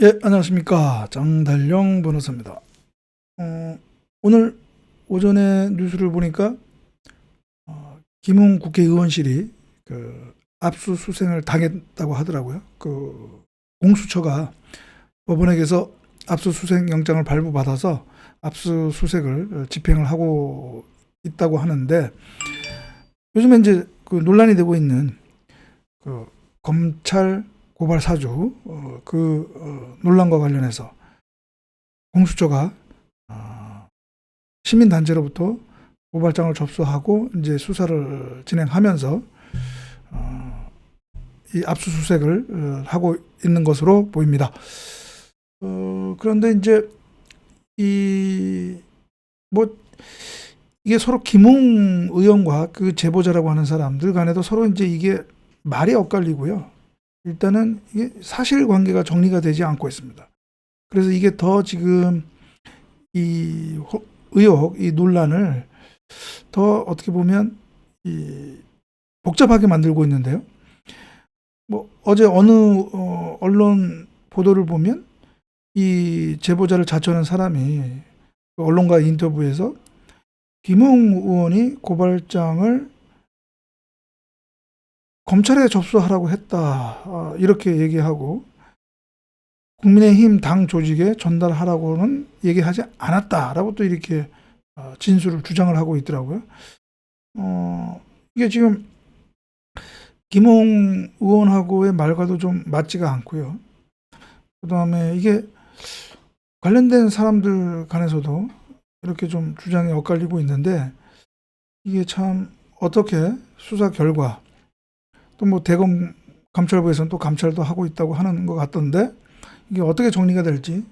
예, 안녕하십니까. 장달령 변호사입니다. 어, 오늘 오전에 뉴스를 보니까 어, 김웅 국회의원실이 그 압수수색을 당했다고 하더라고요. 그 공수처가 법원에게서 압수수색 영장을 발부받아서 압수수색을 어, 집행을 하고 있다고 하는데 요즘에 이제 그 논란이 되고 있는 그 검찰 고발 사주 어, 그 어, 논란과 관련해서 공수처가 어, 시민 단체로부터 고발장을 접수하고 이제 수사를 진행하면서 어, 이 압수수색을 어, 하고 있는 것으로 보입니다. 어, 그런데 이제 이 뭐 이게 서로 김웅 의원과 그 제보자라고 하는 사람들 간에도 서로 이제 이게 말이 엇갈리고요. 일단은 이게 사실관계가 정리가 되지 않고 있습니다. 그래서 이게 더 지금 이 호- 의혹, 이 논란을 더 어떻게 보면 이 복잡하게 만들고 있는데요. 뭐 어제 어느 어, 언론 보도를 보면 이 제보자를 자처하는 사람이 그 언론과 인터뷰에서 김웅 의원이 고발장을 검찰에 접수하라고 했다. 어, 이렇게 얘기하고 국민의힘 당 조직에 전달하라고는 얘기하지 않았다라고 또 이렇게 어, 진술을 주장을 하고 있더라고요. 어, 이게 지금 김홍 의원하고의 말과도 좀 맞지가 않고요. 그 다음에 이게 관련된 사람들 간에서도 이렇게 좀 주장이 엇갈리고 있는데 이게 참 어떻게 수사 결과 또 뭐 대검 감찰부에서는 또 감찰도 하고 있다고 하는 것 같던데 이게 어떻게 정리가 될지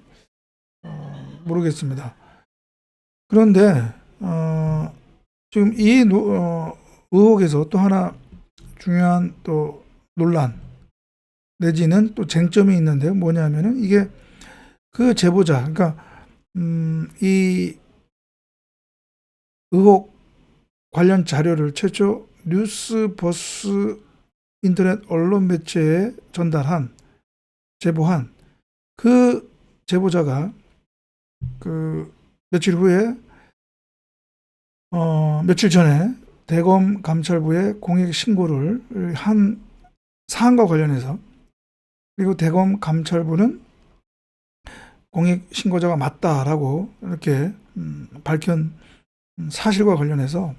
어, 모르겠습니다. 그런데 어, 지금 이 노- 어, 의혹에서 또 하나 중요한 또 논란 내지는 또 쟁점이 있는데요. 뭐냐면은 이게 그 제보자, 그러니까 음, 이 의혹 관련 자료를 최초 뉴스버스 인터넷 언론 매체에 전달한 제보한 그 제보자가 그 며칠 후에 어 며칠 전에 대검 감찰부에 공익 신고를 한 사안과 관련해서 그리고 대검 감찰부는 공익 신고자가 맞다라고 이렇게 음, 밝힌 사실과 관련해서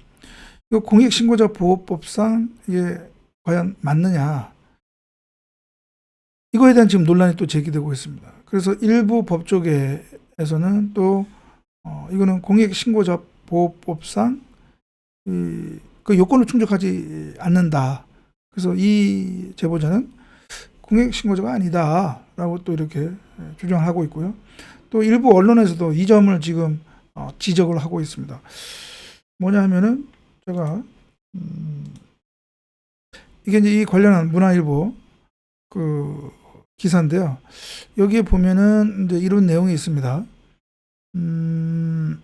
이 공익 신고자 보호법상 이게 과연 맞느냐 이거에 대한 지금 논란이 또 제기되고 있습니다. 그래서 일부 법조계에서는 또 어, 이거는 공익 신고자 보호법상 이, 그 요건을 충족하지 않는다. 그래서 이 제보자는 공익 신고자가 아니다라고 또 이렇게 주장하고 있고요. 또 일부 언론에서도 이 점을 지금 어, 지적을 하고 있습니다. 뭐냐 하면은 제가 음, 이게 이제 이 관련한 문화일보 그 기사인데요. 여기에 보면은 이제 이런 내용이 있습니다. 음,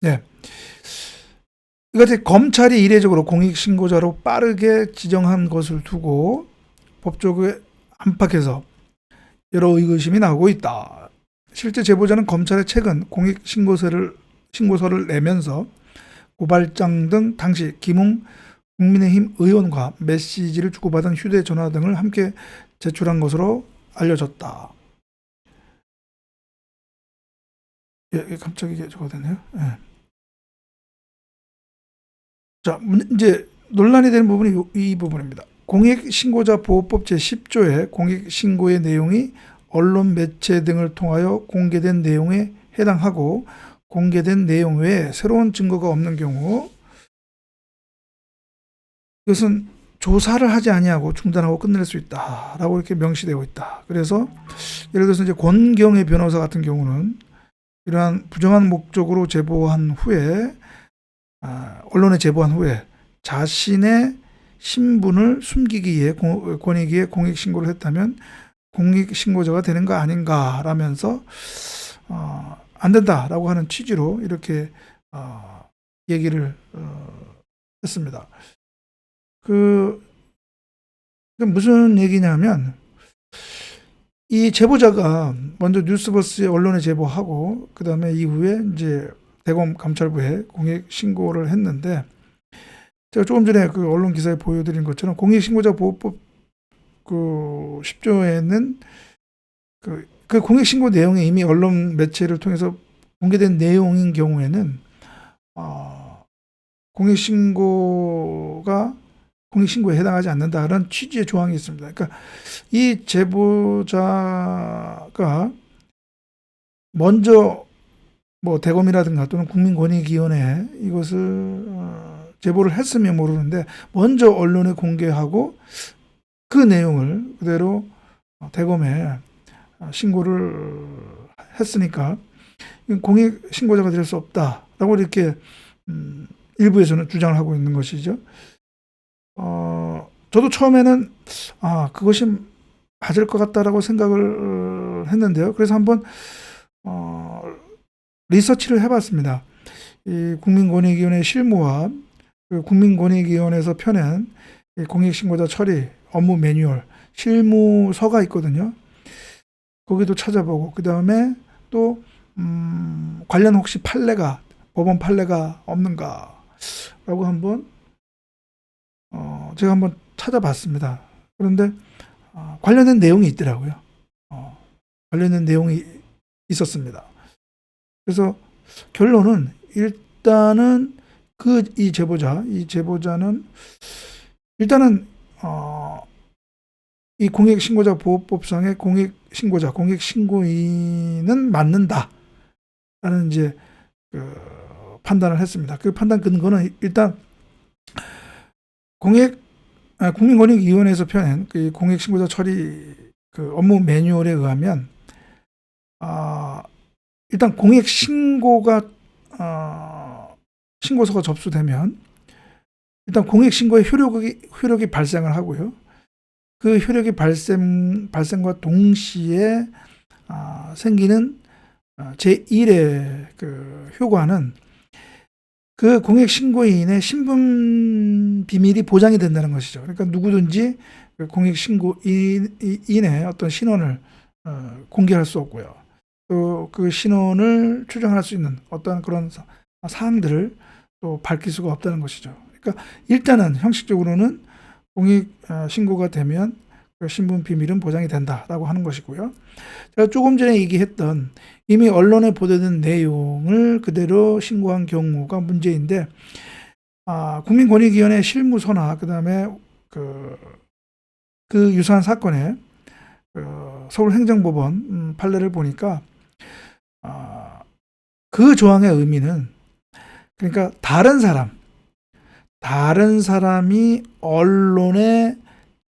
네. 이것이 검찰이 이례적으로 공익신고자로 빠르게 지정한 것을 두고 법조계 안팎에서 여러 의구심이 나오고 있다. 실제 제보자는 검찰에 최근 공익신고서를 신고서를 내면서 고발장 등 당시 김웅 국민의힘 의원과 메시지를 주고받은 휴대전화 등을 함께 제출한 것으로 알려졌다. 예, 예, 갑자기 저거 되네요. 예. 자, 문- 이제 논란이 되는 부분이 요- 이 부분입니다. 공익신고자 보호법 제10조의 공익신고의 내용이 언론 매체 등을 통하여 공개된 내용에 해당하고 공개된 내용 외에 새로운 증거가 없는 경우 이것은 조사를 하지 아니하고 중단하고 끝낼 수 있다라고 이렇게 명시되고 있다. 그래서 예를 들어서 이제 권경의 변호사 같은 경우는 이러한 부정한 목적으로 제보한 후에 아, 언론에 제보한 후에 자신의 신분을 숨기기 위해 공- 권익위에 공익 신고를 했다면 공익 신고자가 되는 거 아닌가라면서 어, 안 된다라고 하는 취지로 이렇게 어, 얘기를 어, 했습니다. 그, 그 무슨 얘기냐면 이 제보자가 먼저 뉴스버스에 언론에 제보하고 그 다음에 이후에 이제 대검 감찰부에 공익 신고를 했는데 제가 조금 전에 그 언론 기사에 보여드린 것처럼 공익 신고자 보호법 그 10조에는 그, 그 공익 신고 내용이 이미 언론 매체를 통해서 공개된 내용인 경우에는 어, 공익 신고가 공익 신고에 해당하지 않는다는 취지의 조항이 있습니다. 그러니까 이 제보자가 먼저 뭐 대검이라든가 또는 국민권익위원회에 이것을 어, 제보를 했으면 모르는데 먼저 언론에 공개하고 그 내용을 그대로 대검에 신고를 했으니까 공익 신고자가 될 수 없다라고 이렇게 음, 일부에서는 주장을 하고 있는 것이죠. 어, 저도 처음에는 아 그것이 맞을 것 같다라고 생각을 했는데요. 그래서 한번 어, 리서치를 해봤습니다. 이 국민권익위원회 실무와 그 국민권익위원회에서 펴낸 이 공익신고자 처리 업무 매뉴얼 실무서가 있거든요. 거기도 찾아보고 그 다음에 또 음, 관련 혹시 판례가 법원 판례가 없는가라고 한번 어, 제가 한번 찾아봤습니다. 그런데 어, 관련된 내용이 있더라고요. 어, 관련된 내용이 있었습니다. 그래서 결론은 일단은 그 이 제보자, 이 제보자는 일단은 어, 이 공익신고자 보호법상의 공익신고자, 공익신고인은 맞는다. 라는 이제 그 판단을 했습니다. 그 판단 근거는 일단 공익 아, 국민권익위원회에서 펴낸 그 공익신고자 처리 그 업무 매뉴얼에 의하면 아 일단 공익신고가 어, 신고서가 접수되면 일단 공익신고의 효력이 효력이 발생을 하고요. 그 효력이 발생 발생과 동시에 아, 생기는 아, 제1의 그 효과는 그 공익 신고인의 신분 비밀이 보장이 된다는 것이죠. 그러니까 누구든지 그 공익 신고인의 어떤 신원을 어, 공개할 수 없고요. 또 그 신원을 추정할 수 있는 어떤 그런 사- 사항들을 또 밝힐 수가 없다는 것이죠. 그러니까 일단은 형식적으로는 공익 어, 신고가 되면 그 신분 비밀은 보장이 된다라고 하는 것이고요. 제가 조금 전에 얘기했던 이미 언론에 보도된 내용을 그대로 신고한 경우가 문제인데 아, 국민권익위원회 실무서나 그다음에 그, 그 유사한 사건에 그 서울행정법원 음, 판례를 보니까 아, 그 조항의 의미는 그러니까 다른 사람 다른 사람이 언론에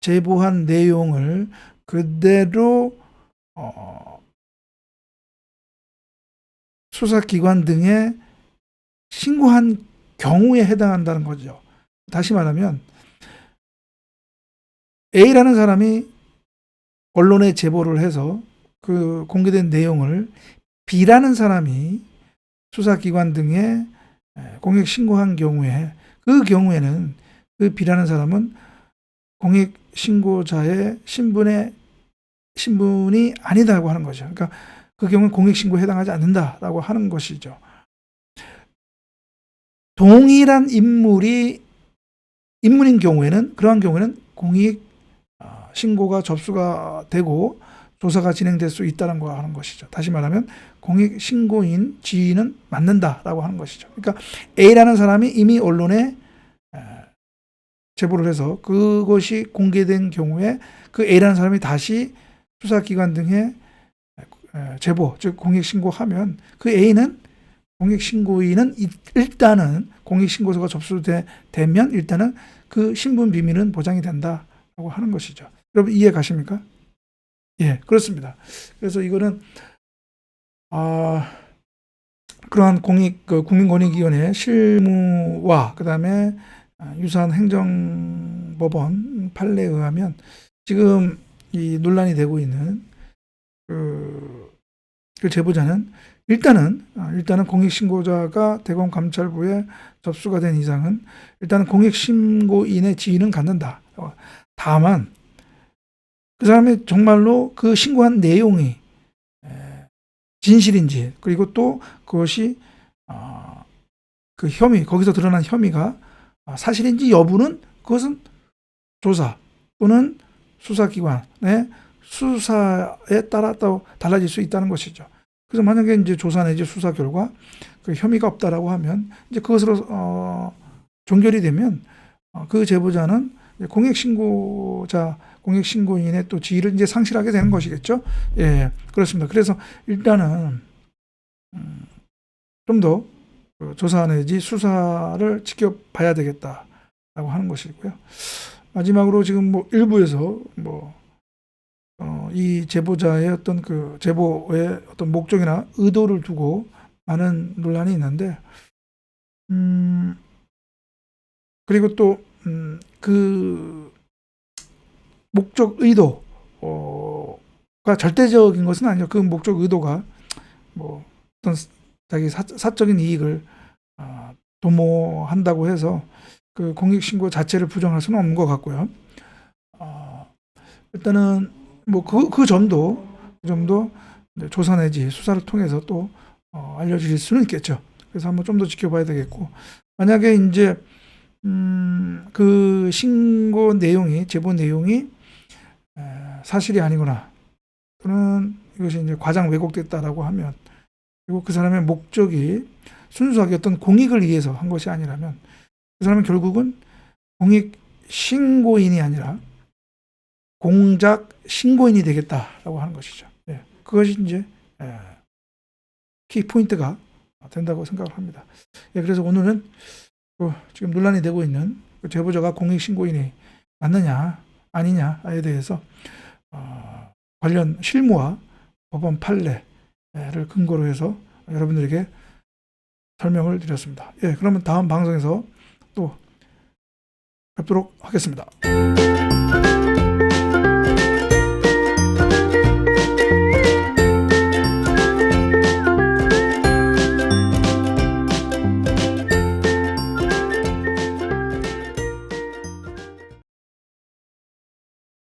제보한 내용을 그대로 어, 수사기관 등에 신고한 경우에 해당한다는 거죠. 다시 말하면 A라는 사람이 언론에 제보를 해서 그 공개된 내용을 B라는 사람이 수사기관 등에 공익 신고한 경우에 그 경우에는 그 B라는 사람은 공익 신고자의 신분의 신분이 아니다고 하는 거죠. 그러니까 그 경우는 공익 신고에 해당하지 않는다라고 하는 것이죠. 동일한 인물이 인물인 경우에는 그러한 경우에는 공익 어, 신고가 접수가 되고 조사가 진행될 수 있다는 거 하는 것이죠. 다시 말하면 공익 신고인 지위는 맞는다라고 하는 것이죠. 그러니까 A라는 사람이 이미 언론에 에, 제보를 해서 그것이 공개된 경우에 그 A라는 사람이 다시 수사기관 등에 에, 제보, 즉 공익신고하면 그 A는 공익신고인은 이- 일단은 공익신고서가 접수되면 일단은 그 신분 비밀은 보장이 된다라고 하는 것이죠. 여러분 이해 가십니까? 예, 그렇습니다. 그래서 이거는 아 그러한 공익 그 국민권익위원회 실무와 그다음에 아, 유사한 행정법원 판례에 의하면 지금 이 논란이 되고 있는 그, 그 제보자는 일단은 아, 일단은 공익신고자가 대검 감찰부에 접수가 된 이상은 일단은 공익신고인의 지위는 갖는다. 어, 다만 그 사람이 정말로 그 신고한 내용이 에, 진실인지 그리고 또 그것이 어, 그 혐의 거기서 드러난 혐의가 아, 사실인지 여부는 그것은 조사 또는 수사기관의 수사에 따라 또 달라질 수 있다는 것이죠. 그래서 만약에 이제 조사 내지 수사 결과 그 혐의가 없다라고 하면 이제 그것으로 어, 종결이 되면 어, 그 제보자는 이제 공익 신고자 공익 신고인의 또 지위를 이제 상실하게 되는 것이겠죠. 예, 그렇습니다. 그래서 일단은 음, 좀더 그 조사 내지 수사를 지켜봐야 되겠다라고 하는 것이고요. 마지막으로 지금 뭐 일부에서 뭐, 어, 이 제보자의 어떤 그 제보의 어떤 목적이나 의도를 두고 많은 논란이 있는데, 음, 그리고 또, 음, 그 목적 의도, 어, 가 절대적인 것은 아니죠. 그 목적 의도가 뭐 어떤 자기 사, 사적인 이익을 아, 도모한다고 해서 그 공익신고 자체를 부정할 수는 없는 것 같고요. 어, 일단은 뭐그 그 점도 그 점도 조사 내지 수사를 통해서 또 어, 알려질 수는 있겠죠. 그래서 한번 좀 더 지켜봐야 되겠고 만약에 이제 음, 그 신고 내용이 제보 내용이 에, 사실이 아니거나 또는 이것이 이제 과장 왜곡됐다라고 하면 그리고 그 사람의 목적이 순수하게 어떤 공익을 위해서 한 것이 아니라면 그 사람은 결국은 공익 신고인이 아니라 공작 신고인이 되겠다라고 하는 것이죠. 예, 그것이 이제 예, 키 포인트가 된다고 생각을 합니다. 예, 그래서 오늘은 그 지금 논란이 되고 있는 그 제보자가 공익 신고인이 맞느냐 아니냐에 대해서 어, 관련 실무와 법원 판례 를 근거로 해서 여러분들에게 설명을 드렸습니다. 예, 그러면 다음 방송에서 또 뵙도록 하겠습니다.